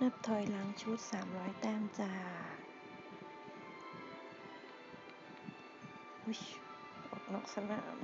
นับถอยหลังชุด 300 แต้มจ้าอุ๊ยออกนอกสนาม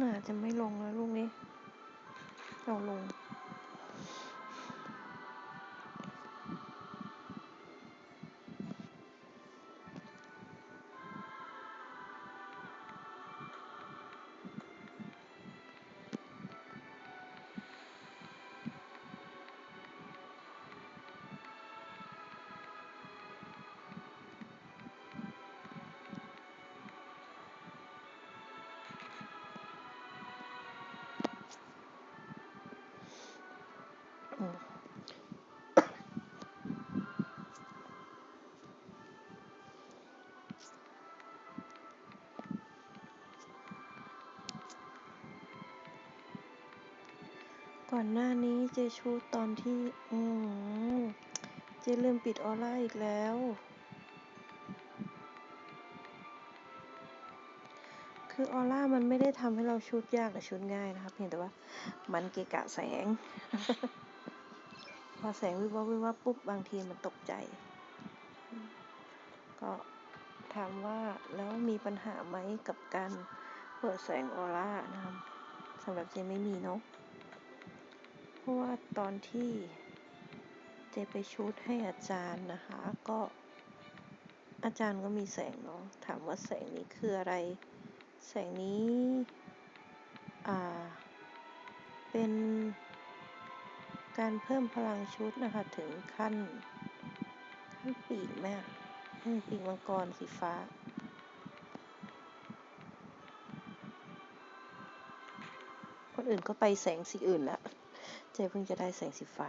น่าจะไม่ลงแล้วลูกนี้เราลง อนหน้านี้เจชูตอนที่ อืมเจลืมปิดออร่าอีกแล้ว คือออร่ามันไม่ได้ทำให้เราชุดยากหรือชุดง่ายนะครับ เพียงแต่ว่ามันเกะกะแสง พอแสงวิบวับวิบวับปุ๊บบางทีมันตกใจ ก็ถามว่าแล้วมีปัญหาไหมกับการเปิดแสงออร่านะครับสำหรับเจไม่มีเนาะ ราะว่าตอนที่เจไปชุดให้อาจารย์นะคะ ก็อาจารย์ก็มีแสงเนาะ ถามว่าแสงนี้คืออะไร แสงนี้ อ่า เป็นการเพิ่มพลังชุดนะคะ ถึงขั้น ขั้นปีกแม่ปีกมังกรสีฟ้าคนอื่นก็ไปแสงสีอื่นแล้ว เจเพิ่งจะได้แสงสีฟ้า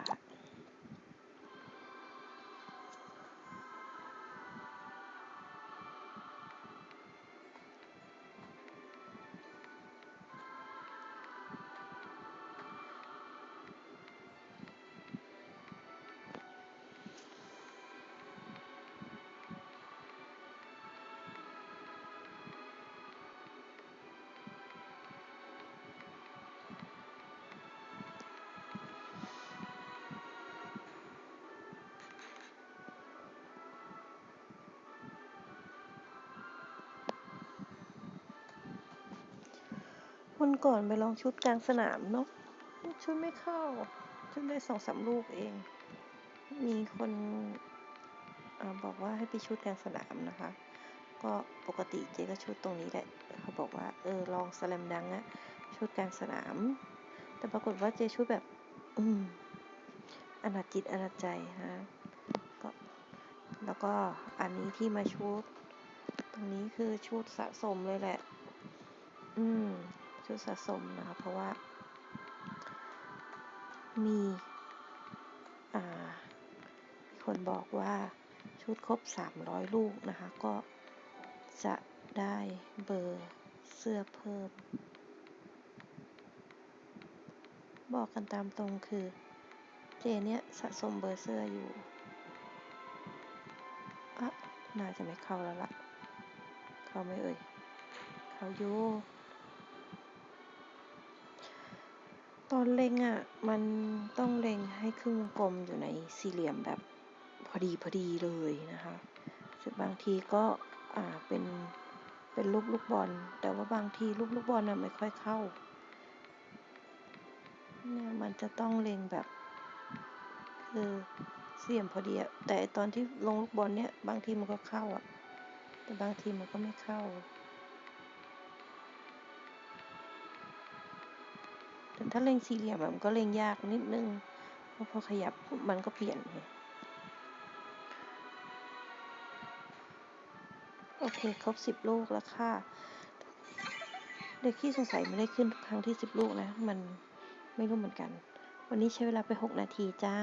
วันก่อนไปลองชุดกลางสนามเนาะชุดไม่เข้า ชุดได้สองสามลูกเอง มีคนอบอกว่าให้ไปชุดกลางสนามนะคะ ก็ปกติเจก็ชุดตรงนี้แหละเขาบอกว่าเออลองสแลมดังอะชุดกลางสนาม แต่ปรากฏว่าเจชุดแบบ อืมอนาจจิตอนาจใจนะก็แล้วก็อันนี้ที่มาชุด ตรงนี้คือชุดสะสมเลยแหละ อืม ชุดสะสมนะคะ เพราะว่า มีคนบอกว่าชุดครบ 300 ลูกนะคะ ก็จะได้เบอร์เสื้อเพิ่ม บอกกันตามตรงคือ เจเนี่ยสะสมเบอร์เสื้ออยู่อะน่าจะไม่เข้าแล้วล่ะ เข้าไม่เอ่ย เข้าอยู่ ตอนเล็งอะ มันต้องเล็งให้ครึ่งวงกลมอยู่ในสี่เหลี่ยมแบบพอดีพอดีเลยนะคะบางทีก็อ่าเป็นเป็นลูกลูกบอล แต่ว่าบางทีลูกลูกบอลน่ะไม่ค่อยเข้าเนี่ยมันจะต้องเล็งแบบคือเสี่ยมพอดีอะแต่ตอนที่ลงลูกบอลเนี่ยบางทีมันก็เข้าอะแต่บางทีมันก็ไม่เข้า ถ้าเล็งสี่เหลี่ยมมันก็เล็งยากนิดนึงเพราะพอขยับมันก็เปลี่ยนไงโอเค ครบสิบลูกแล้วค่ะ เด็กที่สงสัยไม่ได้ขึ้นทุกครั้งที่สิบลูกนะ มันไม่รู้เหมือนกัน วันนี้ใช้เวลาไปหกนาทีจ้า